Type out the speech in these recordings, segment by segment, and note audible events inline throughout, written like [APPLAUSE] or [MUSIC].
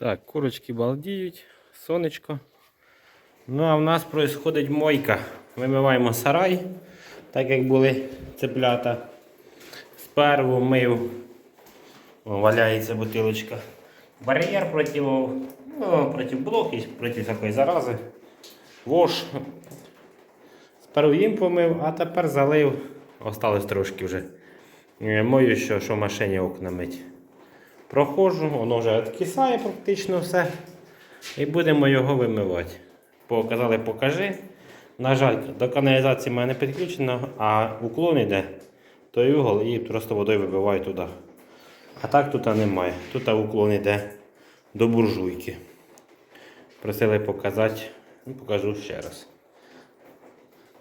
Так, курочки балдіють, сонечко. Ну, а в нас происходить мойка. Вимиваємо сарай, так як були цеплята. Сперву мив, О, валяється бутилочка. Бар'єр проти, ну, проти блох і проти такої зарази. Вош. Сперву їм помив, а тепер залив. Осталось трошки вже. Е, Мою, що, що машині окна мить. Проходжу, воно вже відкисає практично все. І будемо його вимивати. Показали, покажи. На жаль, до каналізації в мене не підключено, а уклон йде, той угол і просто водою вибиваю туди. А так тут немає. Тут уклон йде до буржуйки. Просили показати, ну, покажу ще раз.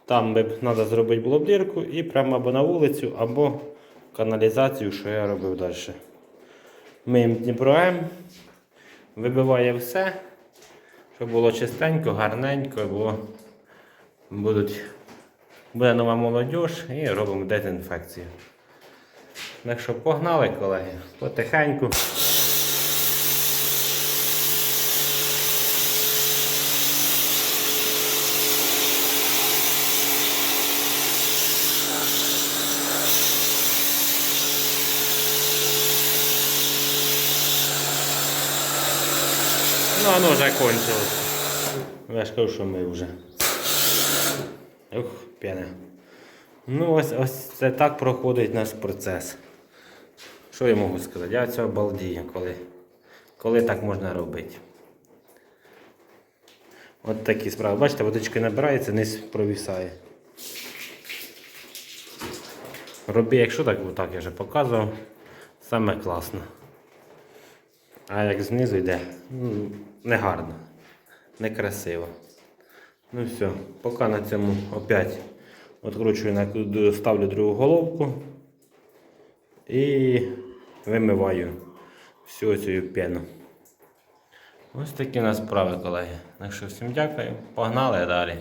Там би треба зробити було дірку і прямо або на вулицю, або каналізацію, що я робив далі. Миємо Дніпром, вибиває все, щоб було чистенько, гарненько, бо будуть, буде нова молодь і робимо дезінфекцію. Так що погнали, колеги, потихеньку. Воно вже кончилось. Я ж що ми вже. Ух, п'яне. Ну, ось, ось це так проходить наш процес. Що я можу сказати? Я цього балдію, коли, коли так можна робити. От такі справи. Бачите, водичка набирається, низ провісає. Роби, якщо так, так я вже показував, саме класно. А як знизу йде, ну, не гарно, некрасиво. Ну все, поки на цьому опять відкручую, ставлю другу головку і вимиваю всю цю пену. Ось такі у нас справи, колеги. Так що всім дякую. Погнали далі.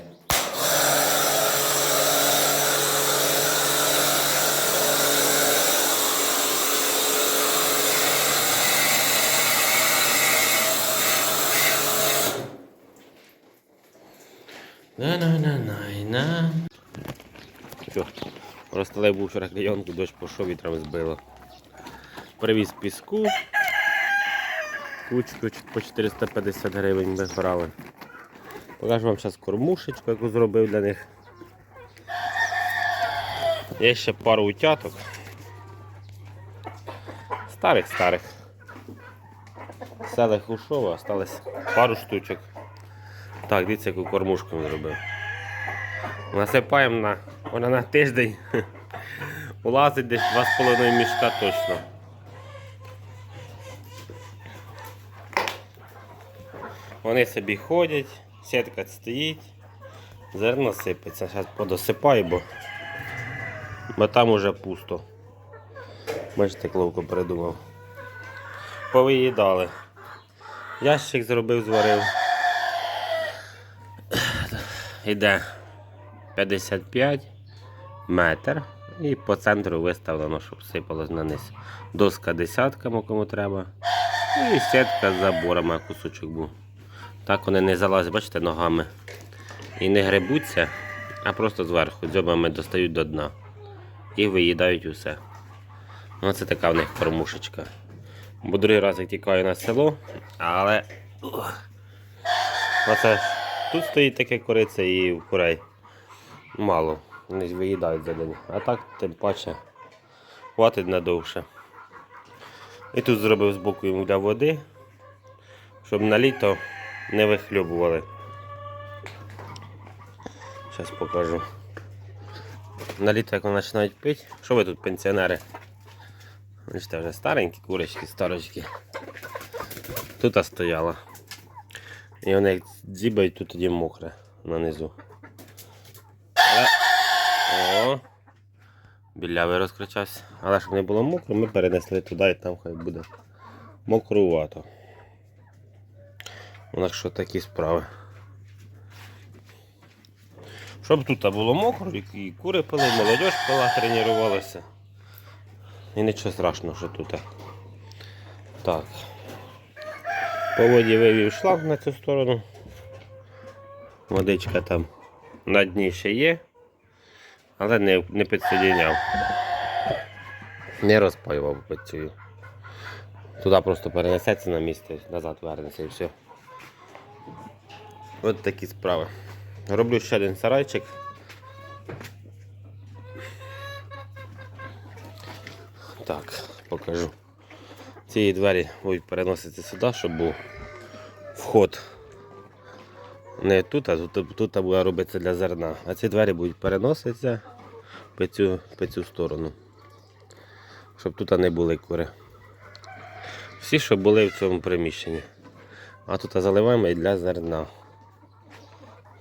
На-на-на-на-на. Все. Розстелив був вчора клейонку, дощ пішов, вітром збило. Привіз піску. Кучку по 450 гривень ми брали. Покажу вам зараз кормушечку, яку зробив для них. Є ще пару утяток. Старих-старих. Селих ушов, а осталось пару штучок. Так, дивіться, яку кормушку він зробив. Насипаємо на, вона на тиждень. [LAUGHS] Улазить десь 2,5 мішка точно. Вони собі ходять, сітка стоїть, зерно сипеться. Зараз подосипаю, бо, бо там уже пусто. Бачите, кловко придумав. Повиїдали. Ящик зробив, зварив. Йде 55 метр і по центру виставлено, щоб сипалось на низ. Доска десятка, кому треба. І сітка з заборами кусочок був. Так вони не залазять, бачите, ногами. І не гребуться, а просто зверху дзьобами достають до дна. І виїдають усе. Ну, це така в них кормушечка. Бо другий раз я тікаю на село, але. Оце тут стоїть таке кориця і курей. Мало. Вони виїдають за день. А так тим паче хватить надовше. І тут зробив збоку йому для води, щоб на літо не вихльобували. Зараз покажу. На літо, як вони починають пити, що ви тут пенсіонери? Бачите, вже старенькі курочки, старочки. Тут стояла. І вони як дзібають, тут тоді мокре нанизу. Але... О! Білявий розкричався. Але щоб не було мокро, ми перенесли туди і там хай буде мокрувато. У нас що такі справи. Щоб тут було мокро, і- кури пили, молодь пила, тренувалася. І нічого страшного, що тут. Так. По воді вивів шланг на цю сторону. Водичка там на дні ще є, але не, не підсоединяв. Не розпаював цю. Туди просто перенесеться на місце, назад вернеться і все. От такі справи. Роблю ще один сарайчик. Так, покажу. Ці двері будуть переноситися сюди, щоб був вход. Не тут, а тут, тут буде робитися для зерна. А ці двері будуть переноситися по цю, по цю сторону. Щоб тут не були кури. Всі, що були в цьому приміщенні. А тут заливаємо і для зерна.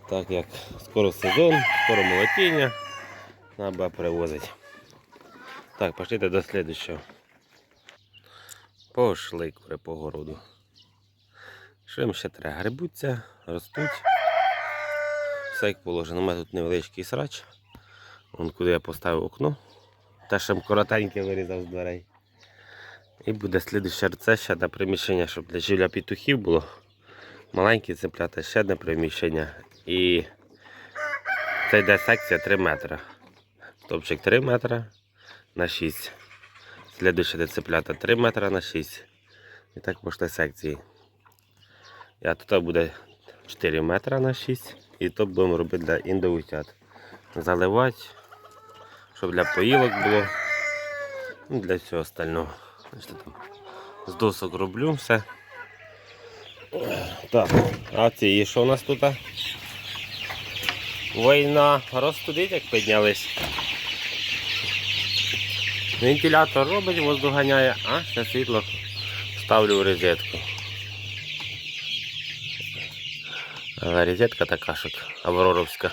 Так як скоро сезон, скоро молотіння, треба привозити. Так, пошлите до слідчого. Пошли кури по городу. Що їм ще треба? Грибуться, ростуть. Все як положено. У мене тут невеличкий срач. Вон куди я поставив окно. Те, що коротеньке вирізав з дверей. І буде слідуще це ще одне приміщення, щоб для живля петухів було. Маленькі цеплята, ще одне приміщення. І це йде секція 3 метри. Стопчик 3 метри на 6. Слідуюче де цеплята 3 метри на 6. І так пішли секції. А тут буде 4 метри на 6. І то будемо робити для індоутят. Заливати, щоб для поїлок було. Ну, для всього остального. Там з досок роблю все. Так, а ці що у нас тут? Війна розтудить, як піднялись. Вентилятор робить, воздух ганяє, а ще світло ставлю в розетку. Але розетка така от авроровська.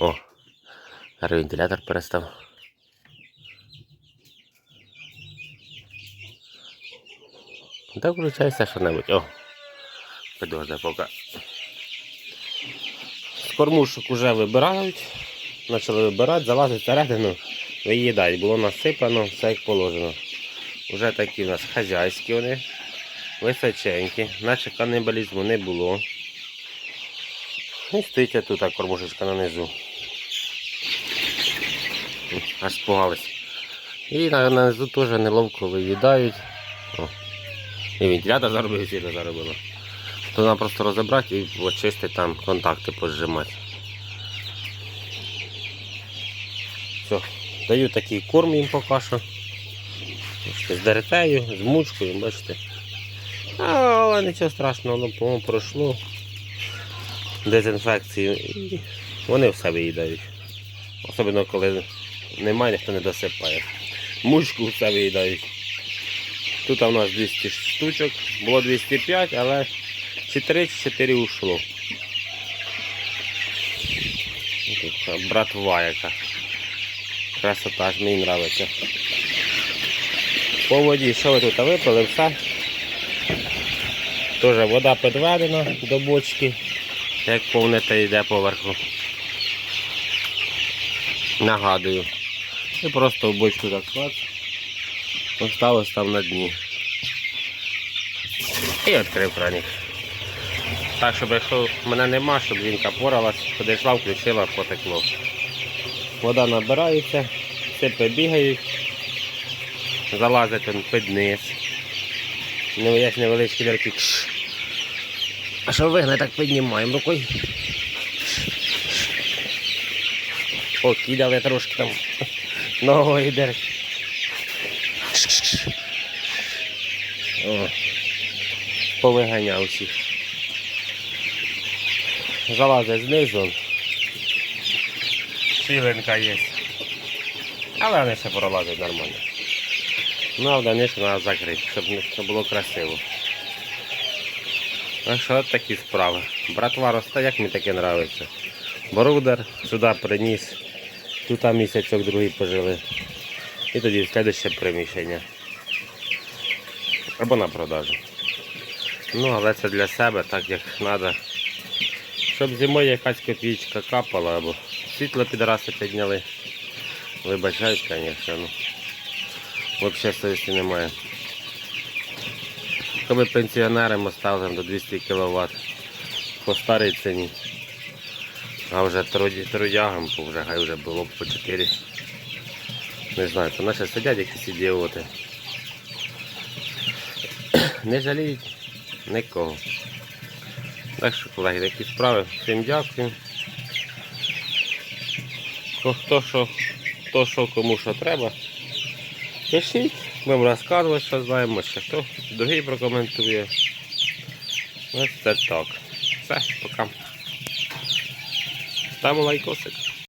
О, вентилятор перестав. Так включайся що-небудь. О, підожди поки. З кормушок вже вибирають. Почали вибирати, залазить всередину, виїдають. Було насипано, все як положено. Уже такі у нас хазяйські вони, височенькі, наче канибалізму не було. І стоїть тут кормушечка нанизу. Аж спугались. І на- нанизу теж неловко виїдають. О. І вентилятор заробив, сильно заробило. То треба просто розібрати і очистити там контакти позжимати. Все, даю такий корм їм поки що. З дертею, з мучкою, бачите. Але нічого страшного, воно по-моєму пройшло. Дезінфекцію. І вони все виїдають. Особливо коли немає, ніхто не досипає. Мушку все виїдають. Тут у нас 200 штучок, було 205, але чи 3 чи 4 ушло. Тут братва яка. Красота ж мені подобається. По воді, що ви тут випили, все. Теж вода підведена до бочки, як повнити йде поверху. Нагадую. І просто в бочку так клац. Осталось там на дні. І відкрив краник. Так, щоб якщо мене нема, щоб жінка поралась, підійшла, включила, потекло. Вода набирається, сипи бігають, залазять он під низ. Ну, є невеличкі дірки. А що вигне, так піднімаємо рукою. Покидали трошки там [LAUGHS] ногою дерки. О, повиганяв всіх. Залазить знизу. Сіленка є. Але вони ще пролазять нормально. Ну, звісно, треба закрити, щоб, щоб було красиво. Так що от такі справи. Братва росте, як мені таке подобається. Брудер сюди приніс. Тут там місяцок другий пожили. І тоді в слідуще приміщення. Або на продажу. Ну, але це для себе, так як треба. Щоб зимою якась копійка капала, або світло підраси підняли. Вибачають, звісно. Ну. Взагалі совісті немає. Коли пенсіонерам оставили до 200 кВт по старій ціні. А вже трудягам вже хай вже було б по 4. Не знаю, то наші сидять якісь ідіоти. [COUGHS] Не жаліють нікого. Так що, колеги, такі справи. Всім дякую. Хто, хто що, хто що кому що треба. Пишіть, будемо розказувати, що знаємо, що хто другий прокоментує. Ось це так. Все, пока. Ставимо лайкосик.